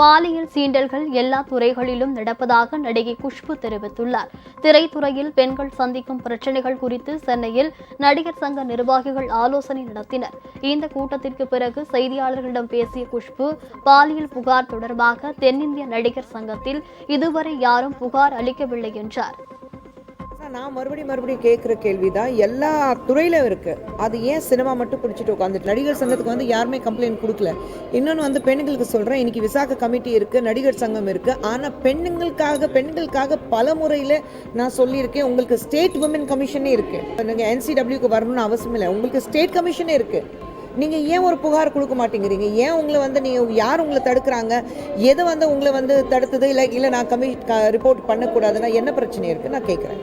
பாலியல் சீண்டல்கள் எல்லா துறைகளிலும் நடப்பதாக நடிகை குஷ்பு தெரிவித்துள்ளார். திரைத்துறையில் பெண்கள் சந்திக்கும் பிரச்சனைகள் குறித்து சென்னையில் நடிகர் சங்க நிர்வாகிகள் ஆலோசனை நடத்தினர். இந்த கூட்டத்திற்கு பிறகு செய்தியாளர்களிடம் பேசிய குஷ்பு பாலியல் புகார் தொடர்பாக தென்னிந்திய நடிகர் சங்கத்தில் இதுவரை யாரும் புகார் அளிக்கவில்லை என்றார். நான் மறுபடியும் மறுபடியும் கேட்குற கேள்வி தான் எல்லா துறையிலும் இருக்குது அது ஏன் சினிமா மட்டும் பிடிச்சிட்டு உட்காந்துட்டு நடிகர் சங்கத்துக்கு வந்து யாருமே கம்ப்ளைண்ட் கொடுக்கல. இன்னொன்று வந்து பெண்களுக்கு சொல்கிறேன் இன்னைக்கு விசாக கமிட்டி இருக்குது நடிகர் சங்கம் இருக்குது ஆனால் பெண்களுக்காக பெண்களுக்காக பல முறையில் நான் சொல்லியிருக்கேன் உங்களுக்கு ஸ்டேட் உமன் கமிஷனே இருக்குது நீங்கள் என்சிடபிள்யூக்கு வரணும்னு அவசியம் இல்லை உங்களுக்கு ஸ்டேட் கமிஷனே இருக்குது நீங்கள் ஏன் ஒரு புகார் கொடுக்க மாட்டேங்கிறீங்க? ஏன் உங்களை வந்து நீங்கள் யார் உங்களை தடுக்கிறாங்க? எது வந்து உங்களை வந்து தடுத்தது? இல்லை இல்லை நான் கமி ரிப்போர்ட் பண்ணக்கூடாதுன்னா என்ன பிரச்சனை இருக்குது நான் கேட்குறேன்